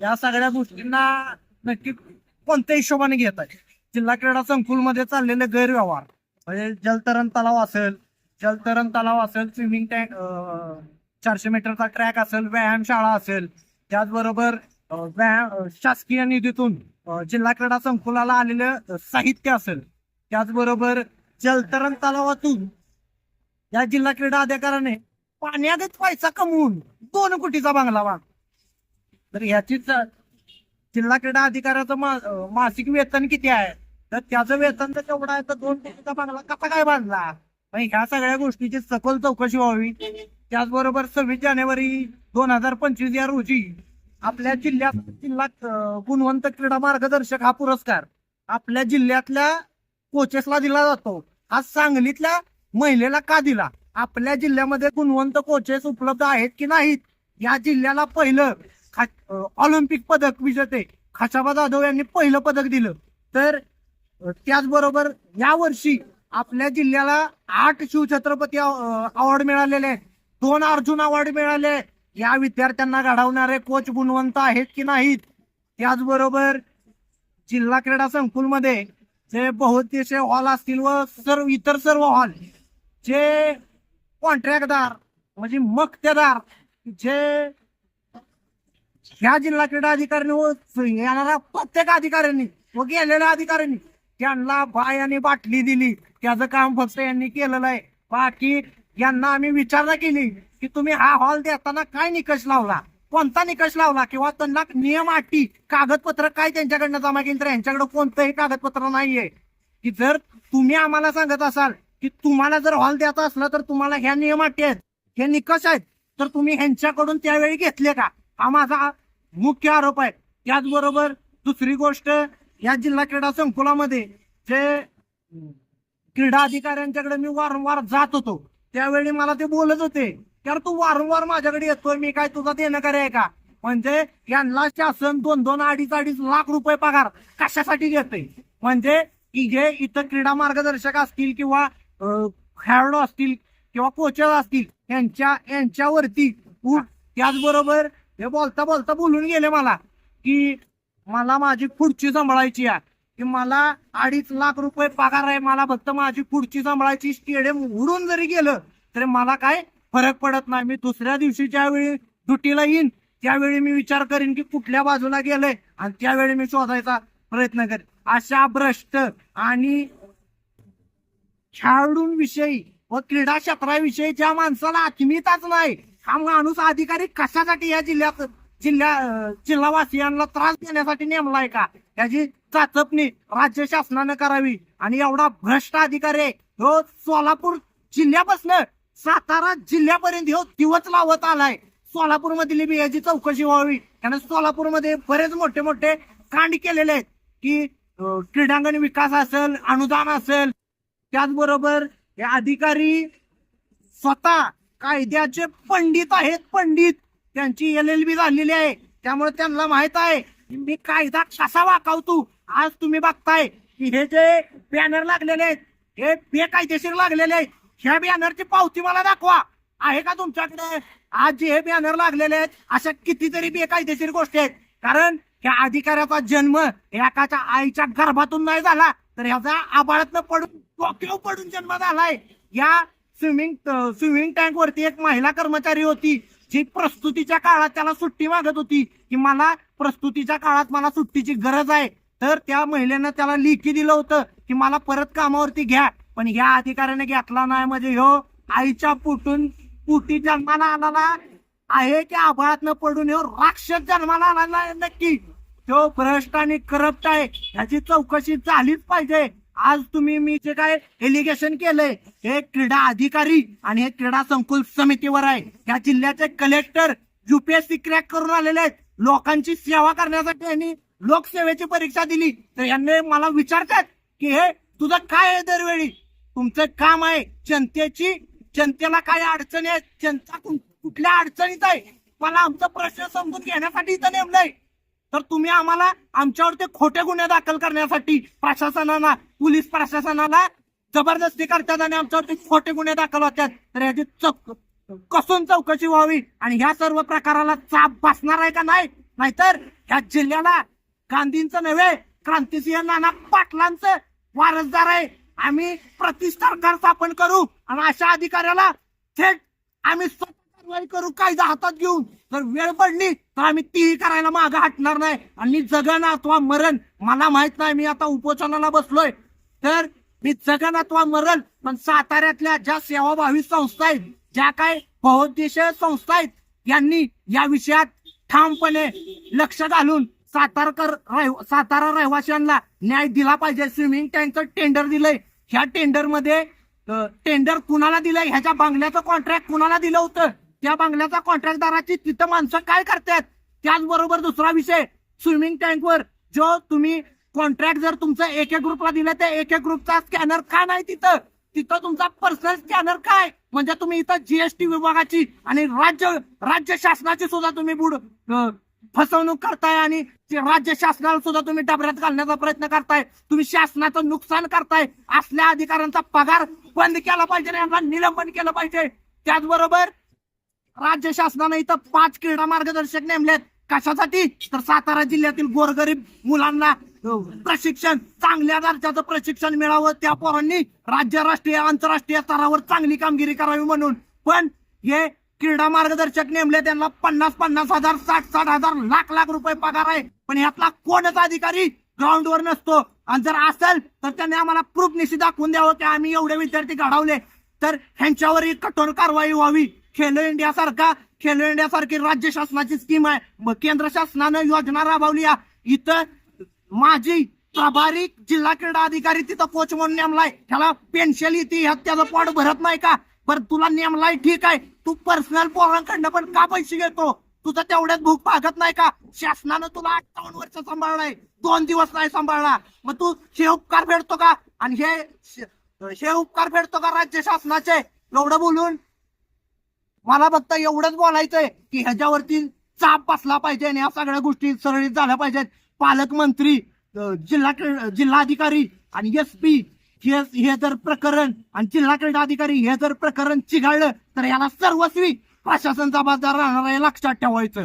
या सगळ्या गोष्टींना नक्की कोणत्या हिशोबाने घेत आहे. जिल्हा क्रीडा संकुलमध्ये चाललेले गैरव्यवहार म्हणजे जलतरण तलाव असेल जलतरण तलाव असेल स्विमिंग टँक चारशे मीटरचा ट्रॅक असेल व्यायामशाळा असेल त्याचबरोबर व्यायाम शासकीय निधीतून जिल्हा क्रीडा संकुलाला आलेलं साहित्य असेल त्याचबरोबर जलतरण तलावातून या जिल्हा क्रीडा अधिकाऱ्याने पाण्यातच पैसा कमवून दोन कोटीचा बंगला बांध तर ह्याचीच जिल्हा क्रीडा अधिकाऱ्याचं मा- मासिक वेतन किती आहे? तर त्याचं वेतन तर तेवढं आहे तर दोन कोटीचा बांधला कसा काय बांधला? मग ह्या सगळ्या गोष्टीची सखोल चौकशी व्हावी. त्याचबरोबर सव्वीस जानेवारी दोन हजार पंचवीस या रोजी आपल्या जिल्ह्यात जिल्हा गुणवंत क्रीडा मार्गदर्शक हा पुरस्कार आपल्या जिल्ह्यातल्या कोचेसला दिला जातो. हा सांगलीतल्या महिलेला का दिला? आपल्या जिल्ह्यामध्ये गुणवंत कोचेस उपलब्ध आहेत की नाहीत? या जिल्ह्याला पहिलं ऑलिम्पिक पदक विजेते खाशाबा जाधव यांनी पहिलं पदक दिलं. तर त्याचबरोबर या वर्षी आपल्या जिल्ह्याला आठ शिवछत्रपती अवॉर्ड मिळालेले आहेत. दोन अर्जुन अवॉर्ड मिळाले या विद्यार्थ्यांना घडवणारे कोच गुणवंत आहेत की नाहीत? त्याचबरोबर जिल्हा क्रीडा संकुलमध्ये जे बहुउद्देशीय हॉल असतील व सर्व इतर सर्व हॉल जे कॉन्ट्रॅक्टदार म्हणजे मक्तेदार जे ह्या जिल्हा क्रीडा अधिकाऱ्यांनी व येणाऱ्या प्रत्येक अधिकाऱ्यांनी व गेलेल्या अधिकाऱ्यांनी त्यांना बायाने बाटली दिली. त्याचं काम फक्त यांनी केलेलं आहे. बाकी यांना आम्ही विचारणा केली की तुम्ही हा हॉल देताना काय निकष लावला? कोणता निकष लावला? किंवा त्यांना नियम अटी कागदपत्र काय त्यांच्याकडनं जमा केली? तर यांच्याकडे कोणतंही कागदपत्र नाहीये. की जर तुम्ही आम्हाला सांगत असाल की तुम्हाला जर हॉल द्यायचा असला तर तुम्हाला ह्या नियम अटी आहेत हे निकष आहेत तर तुम्ही ह्यांच्याकडून त्यावेळी घेतले का? हा माझा मुख्य आरोप आहे त्याचबरोबर दुसरी गोष्ट या जिल्हा क्रीडा संकुलामध्ये जे क्रीडा अधिकाऱ्यांच्याकडे मी वारंवार जात होतो त्यावेळी मला ते बोलत होते तर तू वारंवार माझ्याकडे येतोय मी काय तुझा देणं आहे का? म्हणजे यांना शासन दोन दोन अडीच अडीच लाख रुपये पगार कशासाठी घेते म्हणजे की जे इथं क्रीडा मार्गदर्शक असतील किंवा खेळाडू असतील किंवा कोचर असतील यांच्या यांच्यावरती त्याचबरोबर हे बोलता बोलता बोलून गेले मला की मला माझी खुर्ची सांभाळायची आहे. की मला अडीच लाख रुपये पगार आहे मला फक्त माझी खुर्ची सांभाळायची स्टेडियम उडून जरी गेलं तरी मला काय फरक पडत नाही. मी दुसऱ्या दिवशी ज्यावेळी ड्युटीला येईन त्यावेळी मी विचार करीन की कुठल्या बाजूला गेलंय आणि त्यावेळी मी शोधायचा प्रयत्न करेन. अशा भ्रष्ट आणि खेळाडूंविषयी व क्रीडा क्षेत्राविषयी ज्या माणसाला आत्मीयताच नाही हा माणूस अधिकारी कशासाठी या जिल्ह्यात जिल्ह्या जिल्हावासियांना त्रास देण्यासाठी नेमलाय का? याची चाचपणी राज्य शासनानं करावी. आणि एवढा भ्रष्ट अधिकारी आहे तो सोलापूर जिल्ह्यापासून सातारा जिल्ह्यापर्यंत हो दिवस लावत आलाय. सोलापूर मधील बी याची चौकशी व्हावी. कारण सोलापूरमध्ये बरेच मोठे मोठे कांड केलेले आहेत की क्रीडांगण विकास असेल अनुदान असेल. त्याचबरोबर हे अधिकारी स्वतः कायद्याचे पंडित आहेत पंडित. त्यांची एल एल बी झालेली आहे. त्यामुळे त्यांना माहीत आहे मी कायदा कसा वाकावतो? आज तुम्ही बघताय की हे जे बॅनर लागलेले आहेत हे बेकायदेशीर लागलेले आहेत. ह्या बॅनरची पावती मला दाखवा. आहे का तुमच्याकडे? आज जे हे बॅनर लागलेले आहेत अशा कितीतरी बेकायदेशीर गोष्टी आहेत. कारण ह्या अधिकाऱ्याचा जन्म एकाच्या आईच्या गर्भातून नाही झाला तर ह्याचा आबाळातनं पडून डोक्यावर पडून जन्म झालाय. या स्विमिंग स्विमिंग टँक वरती एक महिला कर्मचारी होती. जी प्रस्तुतीच्या काळात त्याला सुट्टी मागत होती. की मला प्रस्तुतीच्या काळात मला सुट्टीची गरज आहे. तर त्या महिलेनं त्याला लिखी दिलं होतं की मला परत कामावरती घ्या. पण ह्या अधिकाऱ्याने घेतला नाही. म्हणजे ह्यो आईच्या पोटून पोटी जन्माला आलेला आहे की आभाळातनं पडून ह्यो राक्षस जन्माला आलेला नक्की. तो भ्रष्ट आणि करप्ट आहे. ह्याची चौकशी झालीच पाहिजे. आज तुम्ही मी जे काय एलिगेशन केलंय हे क्रीडा अधिकारी आणि हे क्रीडा संकुल समितीवर आहे. या जिल्ह्याचे कलेक्टर युपीएससी क्रॅक करून आलेले आहेत. लोकांची सेवा करण्यासाठी यांनी लोकसेवेची परीक्षा दिली. तर यांनी मला विचारतात की हे तुझं काय आहे दरवेळी? तुमचं काम आहे जनतेची जनतेला काय अडचणी आहेत? जनता कुठल्या अडचणीत आहे? मला आमचा प्रश्न समजून घेण्यासाठी इथं नेमलंय. तर तुम्ही आम्हाला आमच्यावर ते खोटे गुन्हे दाखल करण्यासाठी प्रशासनाला पोलीस प्रशासनाला जबरदस्ती करतात आणि आमच्यावरती खोटे गुन्हे दाखल होतात. तर याची चौक कसून चौकशी व्हावी आणि ह्या सर्व प्रकाराला चाप बसणार आहे का नाही? नाहीतर ह्या जिल्ह्याला गांधींचं नव्हे क्रांतिसिंह नाना पाटलांचं वारसदार आहे. आम्ही प्रतिष्ठान स्थापन करू आणि अशा अधिकाऱ्याला थेट आम्ही स्वतः कारवाई करू कायदा हातात घेऊन जर वेळ पडली तर आम्ही तीही करायला मागं हटणार नाही. आणि जगन अथवा मरण मला माहीत नाही मी आता उपोषणाला बसलोय. तर मी जगन अथवा मरण पण साताऱ्यातल्या ज्या सेवाभावी संस्था आहेत ज्या काय बहुद्देशीय संस्था आहेत यांनी या विषयात ठामपणे लक्ष घालून सातारकर सातारा रहिवाशांना न्याय दिला पाहिजे. स्विमिंग टँकचं टेंडर दिलंय. ह्या टेंडरमध्ये टेंडर कुणाला दिलंय? ह्याच्या बांगल्याचं कॉन्ट्रॅक्ट कुणाला दिलं होतं? त्या बंगल्याचा कॉन्ट्रॅक्टदाराची तिथं माणसं काय करतात? त्याचबरोबर दुसरा विषय स्विमिंग टँकवर जो तुम्ही कॉन्ट्रॅक्ट जर तुमचं एक एक ग्रुपला दिलं त्या एक एक ग्रुपचा स्कॅनर का नाही तिथं? तिथं तुमचा पर्सनल स्कॅनर काय? म्हणजे तुम्ही इथं जीएसटी विभागाची आणि राज्य राज्य शासनाची सुद्धा तुम्ही बुड फसवणूक करताय आणि राज्य शासनाला सुद्धा तुम्ही डबऱ्यात घालण्याचा प्रयत्न करताय. तुम्ही शासनाचं नुकसान करताय. असल्या अधिकाऱ्यांचा पगार बंद केला पाहिजे यांना निलंबन केलं पाहिजे. त्याचबरोबर राज्य शासनाने इथं पाच क्रीडा मार्गदर्शक नेमलेत. कशासाठी? तर सातारा जिल्ह्यातील गोरगरीब मुलांना प्रशिक्षण चांगल्या दर्जाचं प्रशिक्षण मिळावं. त्या पोरांनी राज्य राष्ट्रीय आंतरराष्ट्रीय स्तरावर चांगली कामगिरी करावी म्हणून. पण हे क्रीडा मार्गदर्शक नेमले त्यांना पन्नास पन्नास हजार साठ साठ हजार लाख लाख रुपये पगार आहे. पण यातला कोणच अधिकारी ग्राउंडवर नसतो. आणि जर असेल तर त्यांनी आम्हाला प्रूफ निश्चित दाखवून द्यावं की आम्ही एवढे विद्यार्थी घडवले. तर ह्यांच्यावरही कठोर कारवाई व्हावी. खेलो इंडिया सारखा खेलो इंडिया सारखी राज्य शासनाची स्कीम आहे. मग केंद्र शासनानं योजना राबवली आहे. इथं माझी प्रभारी जिल्हा क्रीडा अधिकारी तिथं कोच म्हणून नेमलाय. त्याला पेन्शन येते ह्यात त्याचं पोट भरत नाही का? बरं तुला नेमलाय ठीक आहे. तू पर्सनल पोरांकडनं पण का पैसे घेतो? तुझं तेवढ्यात भूक भागत नाही का? शासनानं तुला अठ्ठावन्न वर्ष सांभाळलाय. दोन दिवस नाही सांभाळला. मग तू हे उपकार फेडतो का? आणि हे हे उपकार फेडतो का राज्य शासनाचे? एवढं बोलून मला फक्त एवढंच बोलायचंय की ह्याच्यावरती चाप बसला पाहिजे आणि या सगळ्या गोष्टी सरळीत झाल्या पाहिजेत. पालकमंत्री जिल्हा क्रीड- जिल्हाधिकारी आणि एस पी हे हे जर प्रकरण आणि जिल्हा क्रीडा अधिकारी हे जर प्रकरण चिघाळलं तर याला सर्वस्वी प्रशासन जबाबदार राहणार आहे लक्षात ठेवायचं.